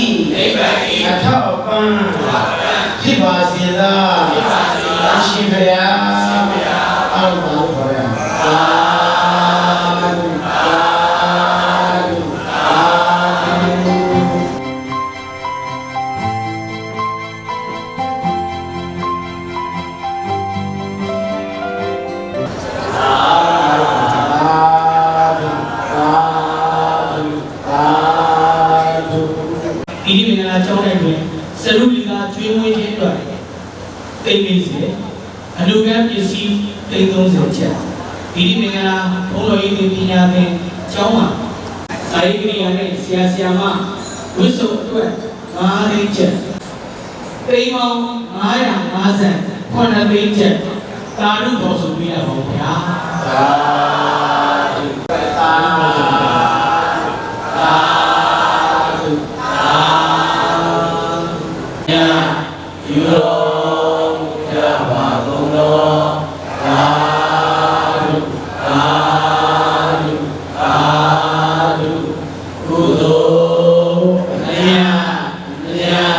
ဤနိဗ္ဗာန်ဤအထောက်အပံ့ဖြစ်ပါစေသာဖြစ်ပါစေသာရှင်ဘုရားရှင်ဘုရား မင်္ဂလာကျောင်းတိုင်းတွင်စရုလီကာကျွေးမွေးခြင်းအတွက်တိတ်နေစေအလူကံပစ္စည်းတိတ်30ချက်ဒီဒီမင်္ဂလာဘုန်းတော်ကြီးပညာသင်ကျောင်းမှာစာရေးကိရိယာနဲ့ဆရာဆရာမဝိစုံအတွက်9သိန်းချက်တိမ်ပေါင်း950ခုနှစ်သိန်းချက်တာရုတော်ဆိုပြရပါဦးဗျာ ကြပါကုန်တော်သာဓုသာဓုသာဓုကုသိုလ်အမြတ်အမြတ်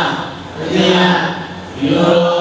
အမြတ်ယူ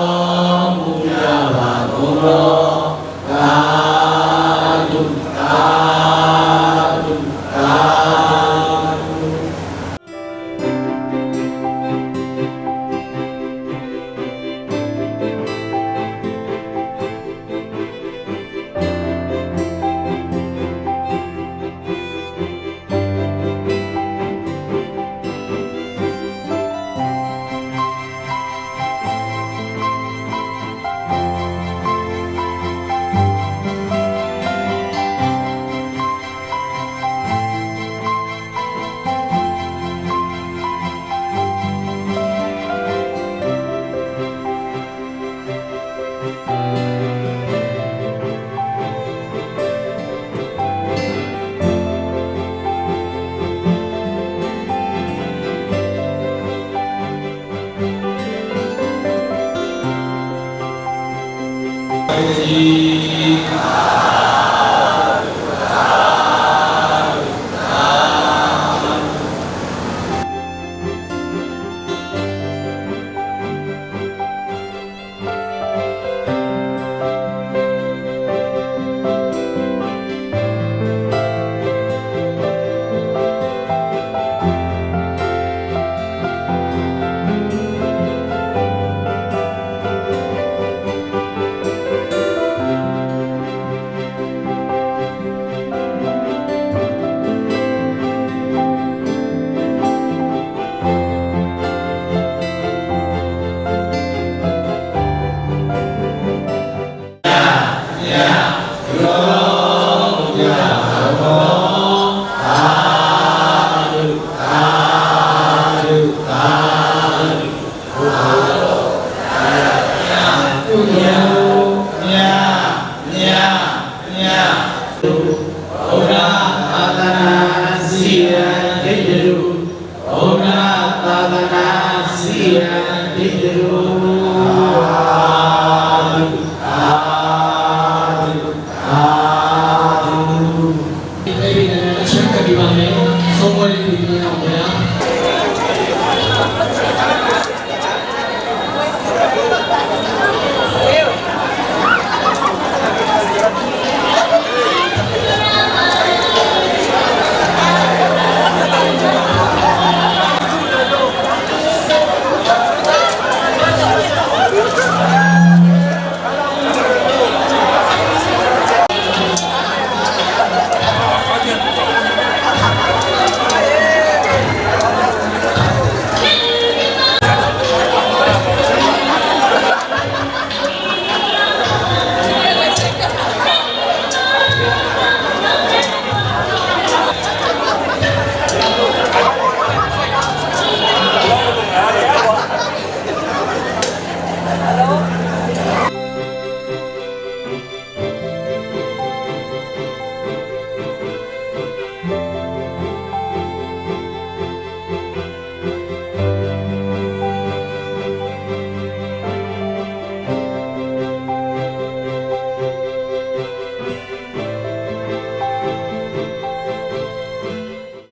ကု